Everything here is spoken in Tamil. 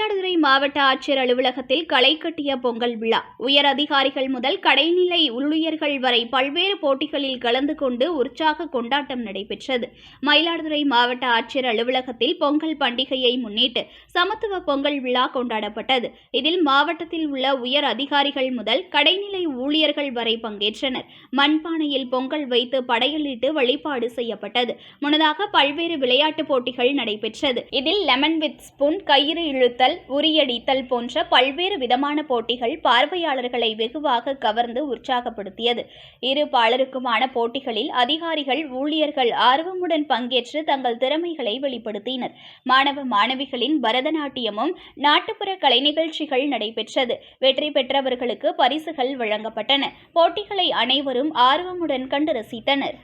மயிலாடுதுறை மாவட்ட ஆட்சியர் அலுவலகத்தில் களை கட்டிய பொங்கல் விழா. உயர் அதிகாரிகள் முதல் கடைநிலை ஊழியர்கள் வரை பல்வேறு போட்டிகளில் கலந்து கொண்டு உற்சாக கொண்டாட்டம் நடைபெற்றது. மயிலாடுதுறை மாவட்ட ஆட்சியர் அலுவலகத்தில் பொங்கல் பண்டிகையை முன்னிட்டு சமத்துவ பொங்கல் விழா கொண்டாடப்பட்டது. இதில் மாவட்டத்தில் உள்ள உயர் அதிகாரிகள் முதல் கடைநிலை ஊழியர்கள் வரை பங்கேற்றனர். மண்பானையில் பொங்கல் வைத்து படையலிட்டு வழிபாடு செய்யப்பட்டது. முன்னதாக பல்வேறு விளையாட்டுப் போட்டிகள் நடைபெற்றது. இதில் லெமன் வித் ஸ்பூன் கயிறு இழுத்தல் உரியடித்தல் போன்ற பல்வேறு விதமான போட்டிகள் பார்வையாளர்களை வெகுவாக கவர்ந்து உற்சாகப்படுத்தியது. இரு பாலருக்குமான போட்டிகளில் அதிகாரிகள் ஊழியர்கள் ஆர்வமுடன் பங்கேற்று தங்கள் திறமைகளை வெளிப்படுத்தினர். மாணவ மாணவிகளின் பரதநாட்டியமும் நாட்டுப்புற கலை நிகழ்ச்சிகள் நடைபெற்றது. வெற்றி பெற்றவர்களுக்கு பரிசுகள் வழங்கப்பட்டன. போட்டிகளை அனைவரும் ஆர்வமுடன் கண்டு ரசித்தனர்.